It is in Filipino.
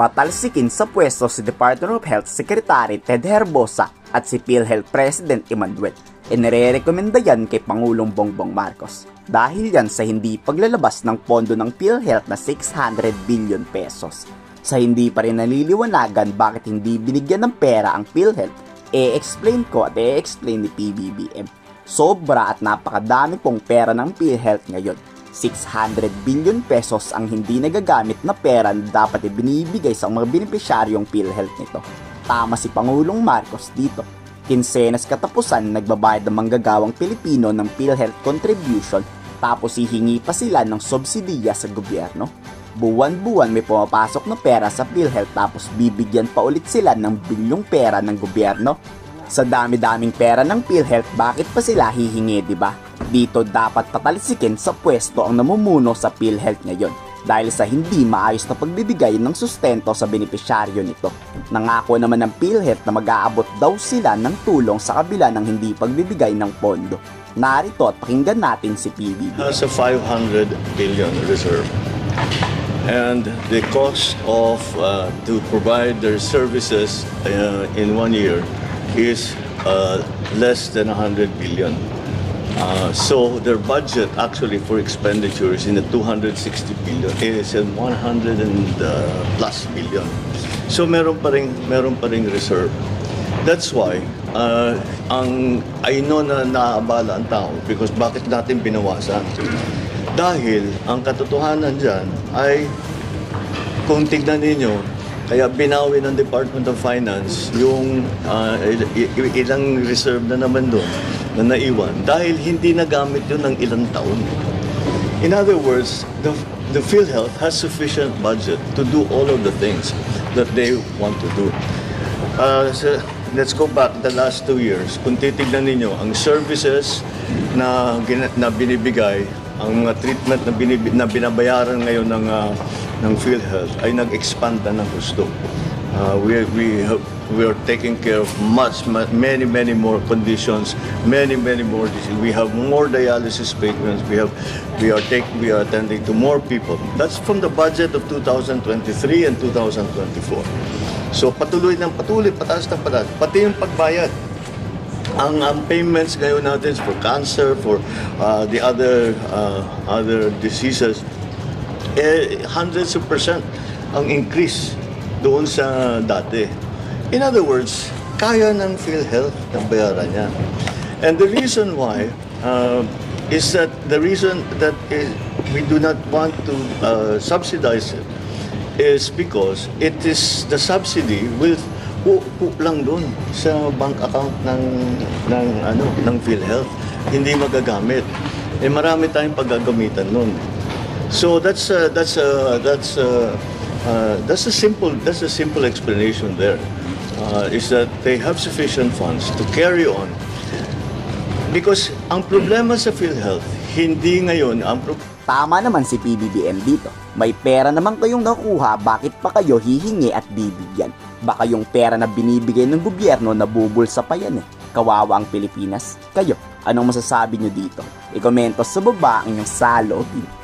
patalsikin sa pwesto si Department of Health Secretary Ted Herbosa at si PhilHealth President Emmanuel. E nire-recommenda yan kay Pangulong Bongbong Marcos. Dahil yan sa hindi paglalabas ng pondo ng PhilHealth na 600 billion pesos. Sa hindi pa rin naliliwanagan bakit hindi binigyan ng pera ang PhilHealth, e-explain ko at e-explain ni PBBM. Sobra at napakadami pong pera ng PhilHealth ngayon. 600 billion pesos ang hindi nagagamit na pera na dapat ibinibigay sa mga benepisyaryong PhilHealth nito. Tama si Pangulong Marcos dito. Kinsenas katapusan nagbabayad ng manggagawang Pilipino ng PhilHealth contribution tapos hihingi pa sila ng subsidiya sa gobyerno. Buwan-buwan may pumapasok na pera sa PhilHealth tapos bibigyan pa ulit sila ng bilyong pera ng gobyerno. Sa dami-daming pera ng PhilHealth, bakit pa sila hihingi, di ba? Dito dapat patalsikin sa pwesto ang namumuno sa PhilHealth ngayon dahil sa hindi maayos na pagbibigay ng sustento sa benepisyaryo nito. Nangako naman ng PhilHealth na mag-aabot daw sila ng tulong sa kabila ng hindi pagbibigay ng pondo. Narito at pakinggan natin si PBB. has a 500 billion reserve. And the cost of uh, to provide their services uh, in one year is uh, less than 100 billion. Uh, so their budget actually for expenditure is in the 260 billion. Is in 100 and uh, plus billion. So meron pa ring meron pa ring reserve. That's why uh, ang I know na naabala ang tao because bakit natin binawasan? Dahil ang katotohanan diyan ay kung tignan ninyo, kaya binawi ng Department of Finance yung uh, il- il- ilang reserve na naman doon na naiwan dahil hindi nagamit yun ng ilang taon. In other words, the, the PhilHealth has sufficient budget to do all of the things that they want to do. Uh, so, let's go back the last two years. Kung titignan ninyo, ang services na, na binibigay, ang mga treatment na, binib- na binabayaran ngayon ng, uh, ng PhilHealth ay nag-expand na ng gusto. Uh, we, we, have, we are taking care of much, mu- many, many more conditions, many, many more diseases. We have more dialysis patients. We have, we are take, we are attending to more people. That's from the budget of 2023 and 2024. So patuloy ng patuloy, pataas ng pataas. Pati yung pagbayad. Ang, ang payments ngayon natin for cancer, for uh, the other uh, other diseases, eh, hundreds of percent ang increase doon sa dati. In other words, kaya ng PhilHealth na bayaran niya. And the reason why uh, is that the reason that is, we do not want to uh, subsidize it is because it is the subsidy will uupo lang doon sa bank account ng ng ano ng PhilHealth hindi magagamit eh marami tayong paggagamitan noon so that's uh, that's uh, that's uh, uh, that's a simple that's a simple explanation there uh, is that they have sufficient funds to carry on because ang problema sa PhilHealth hindi ngayon ang pro- Tama naman si PBBM dito. May pera naman kayong nakuha, bakit pa kayo hihingi at bibigyan? Baka yung pera na binibigay ng gobyerno nabubulsa pa yan eh. Kawawa ang Pilipinas. Kayo, anong masasabi nyo dito? I-komento sa baba ang inyong saloobin.